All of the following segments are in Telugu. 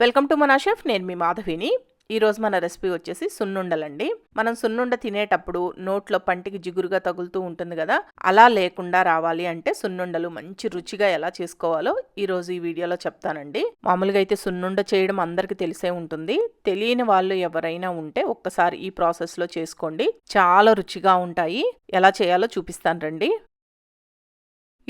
వెల్కమ్ టు మన షెఫ్ నేను మీ మాధవిని. ఈరోజు మన రెసిపీ వచ్చేసి సున్నుండలండి. మనం సున్నుండ తినేటప్పుడు నోట్లో పంటికి జిగురుగా తగులుతూ ఉంటుంది కదా అలా లేకుండా రావాలి అంటే సున్నుండలు మంచి రుచిగా ఎలా చేసుకోవాలో ఈరోజు ఈ వీడియోలో చెప్తానండి. మామూలుగా అయితే సున్నుండ చేయడం అందరికీ తెలిసే ఉంటుంది. తెలియని వాళ్ళు ఎవరైనా ఉంటే ఒక్కసారి ఈ ప్రాసెస్లో చేసుకోండి. చాలా రుచిగా ఉంటాయి. ఎలా చేయాలో చూపిస్తాను రండి.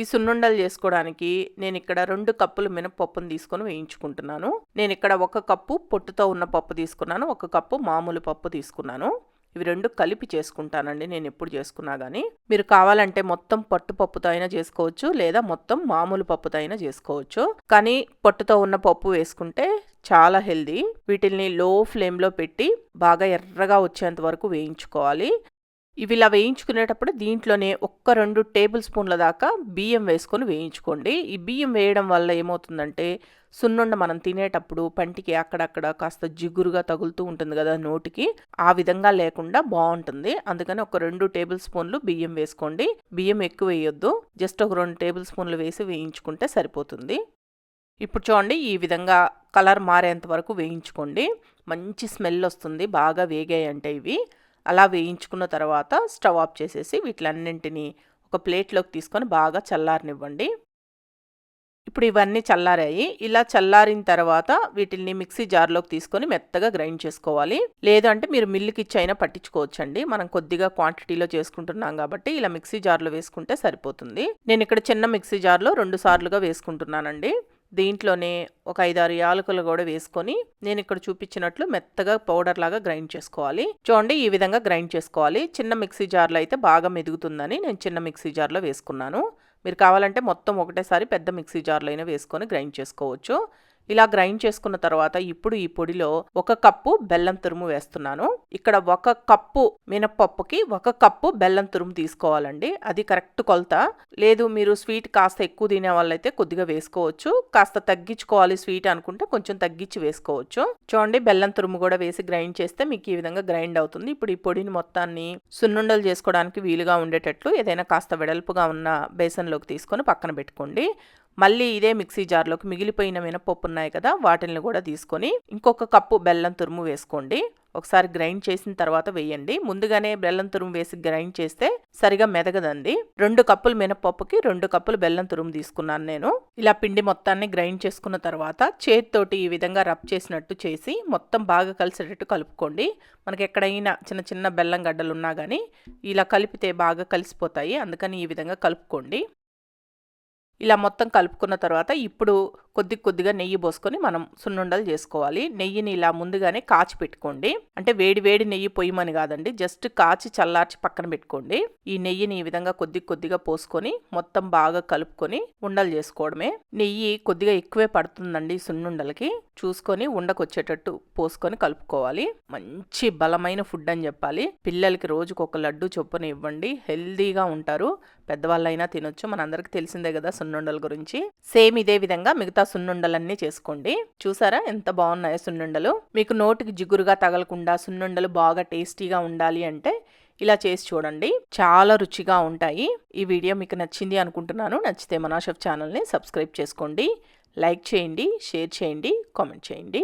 ఈ సున్నుండలు చేసుకోవడానికి నేను ఇక్కడ రెండు కప్పులు మినపప్పును తీసుకొని వేయించుకుంటున్నాను. నేను ఇక్కడ ఒక కప్పు పొట్టుతో ఉన్న పప్పు తీసుకున్నాను ఒక కప్పు మామూలు పప్పు తీసుకున్నాను. ఇవి రెండు కలిపి చేసుకుంటానండి నేను ఎప్పుడు చేసుకున్నా కానీ మీరు కావాలంటే మొత్తం పట్టుపప్పుతో అయినా చేసుకోవచ్చు లేదా మొత్తం మామూలు పప్పుతో అయినా చేసుకోవచ్చు. కానీ పొట్టుతో ఉన్న పప్పు వేసుకుంటే చాలా హెల్దీ. వీటిల్ని లో ఫ్లేమ్లో పెట్టి బాగా ఎర్రగా వచ్చేంత వరకు వేయించుకోవాలి. ఇవి ఇలా వేయించుకునేటప్పుడు దీంట్లోనే ఒక్క రెండు టేబుల్ స్పూన్ల దాకా బియ్యం వేసుకొని వేయించుకోండి. ఈ బియ్యం వేయడం వల్ల ఏమవుతుందంటే సున్నుండ మనం తినేటప్పుడు పంటికి అక్కడక్కడ కాస్త జిగురుగా తగులుతూ ఉంటుంది కదా నోటికి ఆ విధంగా లేకుండా బాగుంటుంది. అందుకని ఒక రెండు టేబుల్ స్పూన్లు బియ్యం వేసుకోండి. బియ్యం ఎక్కువ వేయొద్దు. జస్ట్ ఒక రెండు టేబుల్ స్పూన్లు వేసి వేయించుకుంటే సరిపోతుంది. ఇప్పుడు చూడండి ఈ విధంగా కలర్ మారేంత వరకు వేయించుకోండి. మంచి స్మెల్ వస్తుంది బాగా వేగాయంటే ఇవి. అలా వేయించుకున్న తర్వాత స్టవ్ ఆఫ్ చేసేసి వీటిలన్నింటినీ ఒక ప్లేట్లోకి తీసుకొని బాగా చల్లారనివ్వండి. ఇప్పుడు ఇవన్నీ చల్లారాయి. ఇలా చల్లారిన తర్వాత వీటిని మిక్సీ జార్లోకి తీసుకొని మెత్తగా గ్రైండ్ చేసుకోవాలి. లేదంటే మీరు మిల్లుకి ఇచ్చి అయినా పట్టించుకోవచ్చండి. మనం కొద్దిగా క్వాంటిటీలో చేసుకుంటున్నాం కాబట్టి ఇలా మిక్సీ జార్లో వేసుకుంటే సరిపోతుంది. నేను ఇక్కడ చిన్న మిక్సీ జార్లో రెండు సార్లుగా వేసుకుంటున్నానండి. దీంట్లోనే ఒక ఐదారు యాలకులు కూడా వేసుకొని నేను ఇక్కడ చూపించినట్లు మెత్తగా పౌడర్ లాగా గ్రైండ్ చేసుకోవాలి. చూడండి ఈ విధంగా గ్రైండ్ చేసుకోవాలి. చిన్న మిక్సీ జార్లో అయితే బాగా మెదుగుతుందని నేను చిన్న మిక్సీ జార్లో వేసుకున్నాను. మీరు కావాలంటే మొత్తం ఒకటేసారి పెద్ద మిక్సీ జార్లో అయినా వేసుకొని గ్రైండ్ చేసుకోవచ్చు. ఇలా గ్రైండ్ చేసుకున్న తర్వాత ఇప్పుడు ఈ పొడిలో ఒక కప్పు బెల్లం తురుము వేస్తున్నాను. ఇక్కడ ఒక కప్పు మినప్పప్పుకి ఒక కప్పు బెల్లం తురుము తీసుకోవాలండి. అది కరెక్ట్ కొలత. లేదు మీరు స్వీట్ కాస్త ఎక్కువ తినే వాళ్ళైతే కొద్దిగా వేసుకోవచ్చు. కాస్త తగ్గించుకోవాలి స్వీట్ అనుకుంటే కొంచెం తగ్గించి వేసుకోవచ్చు. చూడండి బెల్లం తురుము కూడా వేసి గ్రైండ్ చేస్తే మీకు ఈ విధంగా గ్రైండ్ అవుతుంది. ఇప్పుడు ఈ పొడిని మొత్తాన్ని సున్నుండలు చేసుకోవడానికి వీలుగా ఉండేటట్లు ఏదైనా కాస్త వెడల్పుగా ఉన్న బేసన్లోకి తీసుకొని పక్కన పెట్టుకోండి. మళ్ళీ ఇదే మిక్సీ జార్లోకి మిగిలిపోయిన మినపప్పు ఉన్నాయి కదా వాటిని కూడా తీసుకొని ఇంకొక కప్పు బెల్లం తురుము వేసుకోండి. ఒకసారి గ్రైండ్ చేసిన తర్వాత వేయండి. ముందుగానే బెల్లం తురుము వేసి గ్రైండ్ చేస్తే సరిగా మెదగదండి. రెండు కప్పులు మినపప్పుకి రెండు కప్పులు బెల్లం తురుము తీసుకున్నాను నేను. ఇలా పిండి మొత్తాన్ని గ్రైండ్ చేసుకున్న తర్వాత చేతితోటి ఈ విధంగా రబ్ చేసినట్టు చేసి మొత్తం బాగా కలిసేటట్టు కలుపుకోండి. మనకి ఎక్కడైనా చిన్న చిన్న బెల్లం గడ్డలు ఉన్నా కానీ ఇలా కలిపితే బాగా కలిసిపోతాయి. అందుకని ఈ విధంగా కలుపుకోండి. ఇలా మొత్తం కలుపుకున్న తర్వాత ఇప్పుడు కొద్ది కొద్దిగా నెయ్యి పోసుకొని మనం సున్నుండలు చేసుకోవాలి. నెయ్యిని ఇలా ముందుగానే కాచి పెట్టుకోండి. అంటే వేడి వేడి నెయ్యి పొయ్యమని కాదండి. జస్ట్ కాచి చల్లార్చి పక్కన పెట్టుకోండి. ఈ నెయ్యిని ఈ విధంగా కొద్ది కొద్దిగా పోసుకొని మొత్తం బాగా కలుపుకొని ఉండలు చేసుకోవడమే. నెయ్యి కొద్దిగా ఎక్కువే పడుతుందండి సున్నుండలకి. చూసుకొని ఉండకొచ్చేటట్టు పోసుకొని కలుపుకోవాలి. మంచి బలమైన ఫుడ్ అని చెప్పాలి. పిల్లలకి రోజుకు ఒక లడ్డు చొప్పున ఇవ్వండి. హెల్దీగా ఉంటారు. పెద్దవాళ్ళైనా తినొచ్చు. మనందరికి తెలిసిందే కదా సున్నుండల గురించి. సేమ్ ఇదే విధంగా మిగతా సున్నుండలన్నీ చేసుకోండి. చూసారా ఎంత బాగున్నాయో సున్నుండలు? మీకు నోటికి జిగురుగా తగలకుండా సున్నుండలు బాగా టేస్టీగా ఉండాలి అంటే ఇలా చేసి చూడండి. చాలా రుచిగా ఉంటాయి. ఈ వీడియో మీకు నచ్చింది అనుకుంటున్నాను. నచ్చితే మనాషఫ్ ఛానల్ని సబ్స్క్రైబ్ చేసుకోండి. లైక్ చేయండి షేర్ చేయండి కామెంట్ చేయండి.